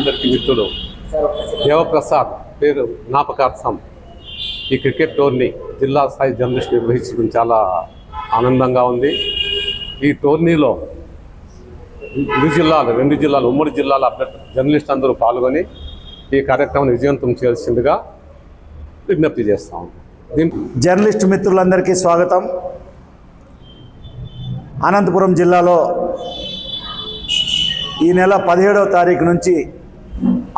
అందరికీ మిత్రుడు దేవప్రసాద్ పేరు జ్ఞాపకార్థం ఈ క్రికెట్ టోర్నీ జిల్లా స్థాయి జర్నలిస్ట్ నిర్వహించడం చాలా ఆనందంగా ఉంది. ఈ టోర్నీలో ఇరు జిల్లాలు రెండు జిల్లాలు ఉమ్మడి జిల్లాల జర్నలిస్ట్ అందరూ పాల్గొని ఈ కార్యక్రమాన్ని విజయవంతం చేయాల్సిందిగా విజ్ఞప్తి చేస్తాం దీని జర్నలిస్ట్ మిత్రులందరికీ స్వాగతం. అనంతపురం జిల్లాలో ఈ నెల పదిహేడవ తారీఖు నుంచి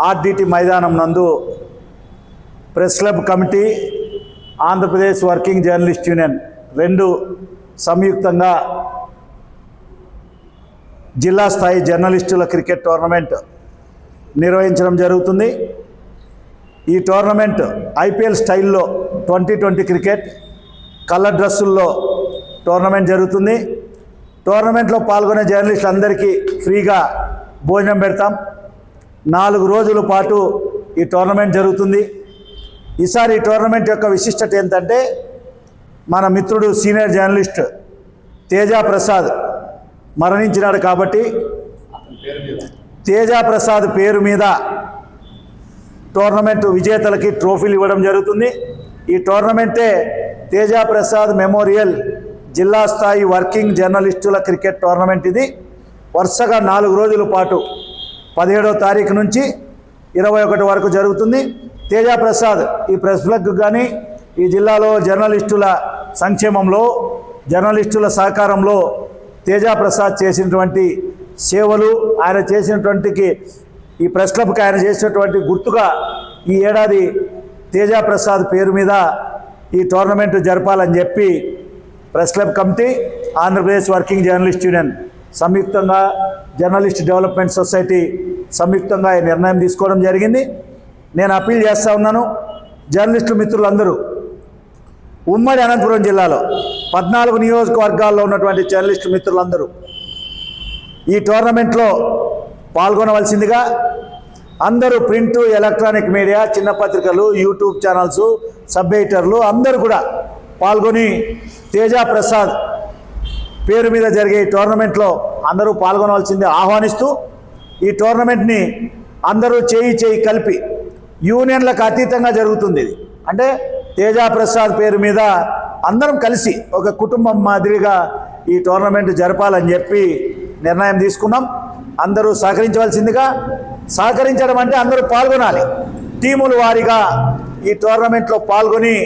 ఆర్డిటి మైదానం నందు press club committee Andhra Pradesh working journalist union రెండు సంయుక్తంగా జిల్లా స్థాయి జర్నలిస్టుల క్రికెట్ టోర్నమెంట్ నిర్వహించడం జరుగుతుంది. ఈ టోర్నమెంట్ ఐపీఎల్ స్టైల్లో ట్వంటీ ట్వంటీ క్రికెట్ కలర్ డ్రెస్సుల్లో టోర్నమెంట్ జరుగుతుంది. టోర్నమెంట్లో పాల్గొనే జర్నలిస్టులందరికీ ఫ్రీగా భోజనం పెడతాం. నాలుగు రోజుల పాటు ఈ టోర్నమెంట్ జరుగుతుంది. ఈసారి ఈ టోర్నమెంట్ యొక్క విశిష్టత ఏంటంటే మన మిత్రుడు సీనియర్ జర్నలిస్ట్ తేజ ప్రసాద్ మరణించినాడు కాబట్టి తేజ ప్రసాద్ పేరు మీద టోర్నమెంట్ విజేతలకి ట్రోఫీలు ఇవ్వడం జరుగుతుంది. ఈ టోర్నమెంటే తేజ ప్రసాద్ మెమోరియల్ జిల్లా స్థాయి వర్కింగ్ జర్నలిస్టుల క్రికెట్ టోర్నమెంట్ ఇది. వరుసగా నాలుగు రోజుల పాటు పదిహేడో తారీఖు నుంచి ఇరవై ఒకటి వరకు జరుగుతుంది. తేజప్రసాద్ ఈ ప్రెస్ క్లబ్ కానీ ఈ జిల్లాలో జర్నలిస్టుల సంక్షేమంలో జర్నలిస్టుల సహకారంలో తేజప్రసాద్ చేసినటువంటి సేవలు ఆయన చేసినటువంటికి ఈ ప్రెస్ క్లబ్కి ఆయన చేసినటువంటి గుర్తుగా ఈ ఏడాది తేజప్రసాద్ పేరు మీద ఈ టోర్నమెంట్ జరపాలని చెప్పి press club committee Andhra Pradesh working journalist union సంయుక్తంగా జర్నలిస్ట్ డెవలప్మెంట్ సొసైటీ సంయుక్తంగా ఈ నిర్ణయం తీసుకోవడం జరిగింది. నేను అప్పీల్ చేస్తూ ఉన్నాను జర్నలిస్టు మిత్రులందరూ ఉమ్మడి అనంతపురం జిల్లాలో పద్నాలుగు నియోజకవర్గాల్లో ఉన్నటువంటి జర్నలిస్టు మిత్రులందరూ ఈ టోర్నమెంట్లో పాల్గొనవలసిందిగా అందరూ ప్రింట్ ఎలక్ట్రానిక్ మీడియా చిన్న పత్రికలు యూట్యూబ్ ఛానల్స్ సబ్ అందరూ కూడా పాల్గొని తేజ ప్రసాద్ పేరు మీద జరిగే ఈ టోర్నమెంట్లో అందరూ పాల్గొనవలసింది ఆహ్వానిస్తూ ఈ టోర్నమెంట్ని అందరూ చేయి చేయి కలిపి యూనియన్లకు అతీతంగా జరుగుతుంది ఇది. అంటే తేజ ప్రసాద్ పేరు మీద అందరం కలిసి ఒక కుటుంబం మాదిరిగా ఈ టోర్నమెంట్ జరపాలని చెప్పి నిర్ణయం తీసుకున్నాం. అందరూ సహకరించవలసిందిగా సహకరించడం అంటే అందరూ పాల్గొనాలి. టీముల వారీగా ఈ టోర్నమెంట్లో పాల్గొని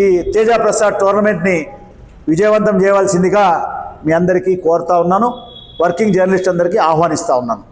ఈ తేజ ప్రసాద్ టోర్నమెంట్ని విజయవంతం చేయవలసిందిగా మీ అందరికీ కోరుతా ఉన్నాను. వర్కింగ్ జర్నలిస్ట్ అందరికీ ఆహ్వానిస్తూ ఉన్నాను.